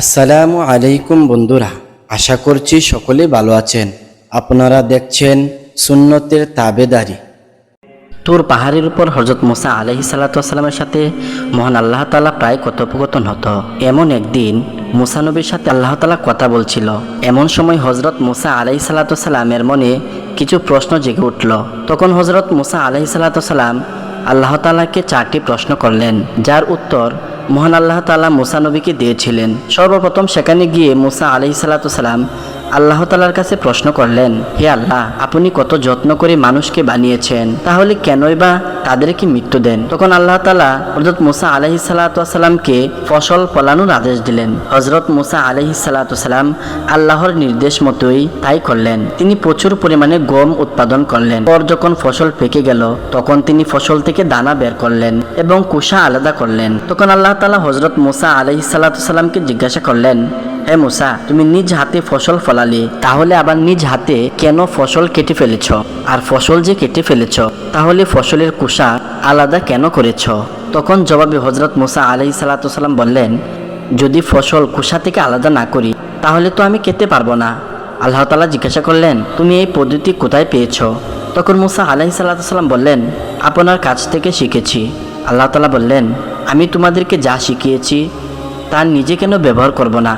আসসালামু আলাইকুম বন্ধুরা, আশা করছি সকলে ভালো আছেন। আপনারা দেখছেন সুন্নতের তাবেদারি। তোর পাহাড়ের উপর হজরত মুসা আলহি সাল্লাতামের সাথে মহান আল্লাহ তালা প্রায় কথোপকথন হতো। এমন একদিন মুসা নবীর সাথে আল্লাহ তালা কথা বলছিল। এমন সময় হজরত মুসা আলহি সাল্লাতামের মনে কিছু প্রশ্ন জেগে উঠল। তখন হজরত মুসা আলহি সাল্লাতাম আল্লাহ তালাকে চারটি প্রশ্ন করলেন, যার উত্তর মহান আল্লাহ তালা মুসা নবীকে দিয়েছিলেন। সর্বপ্রথম সেখানে গিয়ে মুসা আলহি সাল্লাতাম আল্লাহ তালার কাছে প্রশ্ন করলেন, হে আল্লাহ, আপনি কত যত্ন করে মানুষকে বানিয়েছেন, তাহলে কেনই বা তাদেরকে মৃত্যু দেন? তখন আল্লাহ তালা হজরত মুসা আলহি সাল্লাতামকে ফসল ফলানোর আদেশ দিলেন। হজরত মুসা আলহি সাল্লাতাম আল্লাহর নির্দেশ মতোই তাই করলেন। তিনি প্রচুর পরিমাণে গম উৎপাদন করলেন। পর যখন ফসল পেকে গেল, তখন তিনি ফসল থেকে দানা বের করলেন এবং কুষা আলাদা করলেন। তখন আল্লাহ তালা হজরত মুসা আলহি সাল্লাতামকে জিজ্ঞাসা করলেন হে মুসা, তুমি নিজ হাতে ফসল ফলালে, তাহলে আবার নিজ হাতে কেন ফসল কেটে ফেলেছ? আর ফসল যে কেটে ফেলেছ, তাহলে ফসলের কুষা আলাদা কেন করেছ? তখন জবাবে হজরত মুসা আলহি সাল্লাম বললেন, যদি ফসল কুষা থেকে আলাদা না করি, তাহলে তো আমি খেতে পারব না। আল্লাহ তালা জিজ্ঞাসা করলেন, তুমি এই পদ্ধতি কোথায় পেয়েছ? তখন মুসা আলহি সাল্লাম বললেন, আপনার কাছ থেকে শিখেছি। আল্লাহ তালা বললেন, আমি তোমাদেরকে যা শিখিয়েছি, তা নিজে কেন ব্যবহার করব না?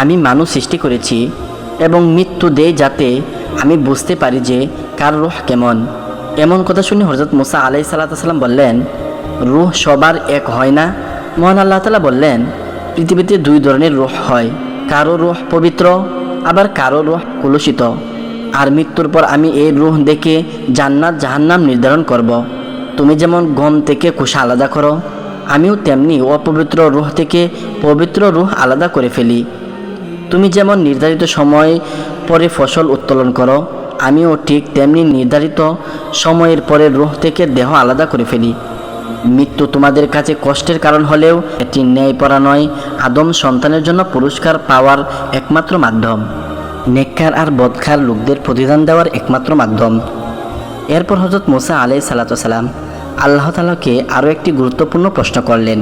আমি মানুষ সৃষ্টি করেছি এবং মৃত্যু দেয় যাতে আমি বুঝতে পারি যে কার রুহ কেমন। এমন কথা শুনে হজরত মুসা আলাই সাল্লাম বললেন, রুহ সবার এক হয় না? মহান আল্লাহ তালা বললেন, পৃথিবীতে দুই ধরনের রুহ হয়, কারও রুহ পবিত্র, আবার কারও রুহ কলুষিত। আর মৃত্যুর পর আমি এই রুহ দেখে জান্নাত জাহান্নাম নির্ধারণ করব। তুমি যেমন গম থেকে কুষা আলাদা করো, আমিও তেমনি অপবিত্র রুহ থেকে পবিত্র রুহ আলাদা করে ফেলি। তুমি যেমন নির্ধারিত সময় পরে ফসল উত্তোলন করো, আমিও ঠিক তেমনি নির্ধারিত সময়ের পরে রোহ থেকে দেহ আলাদা করে ফেলি। মৃত্যু তোমাদের কাছে কষ্টের কারণ হলেও এটি ন্যায়পরা নয়, আদম সন্তানের জন্য পুরস্কার পাওয়ার একমাত্র মাধ্যম। নেককার আর বদখার লোকদের প্রতিদান দেওয়ার একমাত্র মাধ্যম। এরপর হজরত মোসা আলাই সালাতাম আল্লাহ তালাকে আরও একটি গুরুত্বপূর্ণ প্রশ্ন করলেন।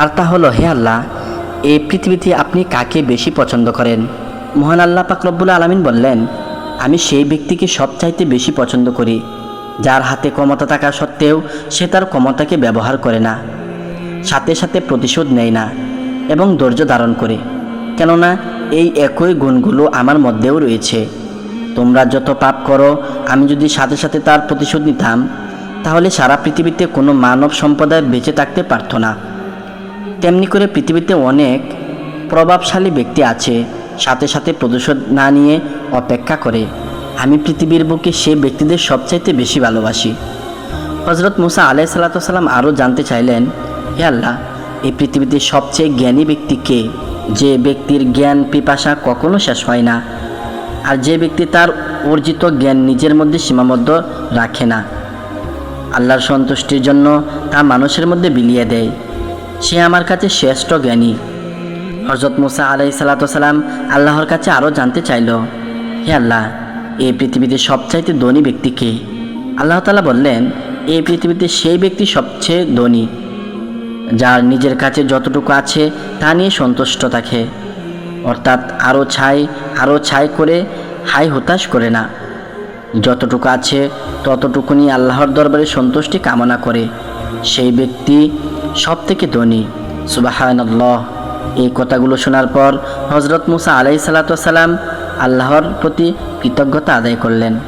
আর তা হলো, হে আল্লাহ এই পৃথিবীতে আপনি কাকে বেশি পছন্দ করেন? মহান আল্লাহ পাকরব্বুল আলমিন বললেন, আমি সেই ব্যক্তিকে সবচাইতে বেশি পছন্দ করি, যার হাতে ক্ষমতা থাকা সত্ত্বেও সে তার ক্ষমতাকে ব্যবহার করে না, সাথে সাথে প্রতিশোধ নেয় না এবং ধৈর্য ধারণ করে। কেননা, এই একই গুণগুলো আমার মধ্যেও রয়েছে। তোমরা যত পাপ করো, আমি যদি সাথে সাথে তার প্রতিশোধ নিতাম, তাহলে সারা পৃথিবীতে কোনো মানব সম্প্রদায় বেঁচে থাকতে পারত না। তেমনি করে পৃথিবীতে অনেক প্রভাবশালী ব্যক্তি আছে, সাথে সাথে প্রতিশোধ না নিয়ে অপেক্ষা করে। আমি পৃথিবীর বুকে সে ব্যক্তিদের সবচাইতে বেশি ভালোবাসি। হজরত মুসা আলাই সাল্লাতাম আরও জানতে চাইলেন, হে আল্লাহ, এই পৃথিবীতে সবচেয়ে জ্ঞানী ব্যক্তি কে? যে ব্যক্তির জ্ঞান, পিপাসা কখনো শেষ হয় না। আর যে ব্যক্তি তার অর্জিত জ্ঞান নিজের মধ্যে সীমাবদ্ধ রাখে না। আল্লাহর সন্তুষ্টির জন্য তা মানুষের মধ্যে বিলিয়ে দেয়। সে আমার কাছে শ্রেষ্ঠ জ্ঞানী। হজরত মুসা আলাই সাল্লাতাম আল্লাহর কাছে আরও জানতে চাইল, হে আল্লাহ এই পৃথিবীতে সবচাইতে ধনী ব্যক্তিকে আল্লাহ তালা বললেন এই পৃথিবীতে সেই ব্যক্তি সবচেয়ে ধনী, যার নিজের কাছে যতটুকু আছে তা নিয়ে সন্তুষ্ট থাকে। অর্থাৎ আরও ছাই আরও ছাই করে, হাই হতাশ করে না। যতটুকু আছে ততটুকুনি আল্লাহর দরবারে সন্তুষ্টি কামনা করে। সেই ব্যক্তি সব থেকে ধনী। সুবাহানল্লাহ। এই কথাগুলো শোনার পর হজরত মুসা আলাই সালাতাম আল্লাহর প্রতি কৃতজ্ঞতা আদায় করলেন।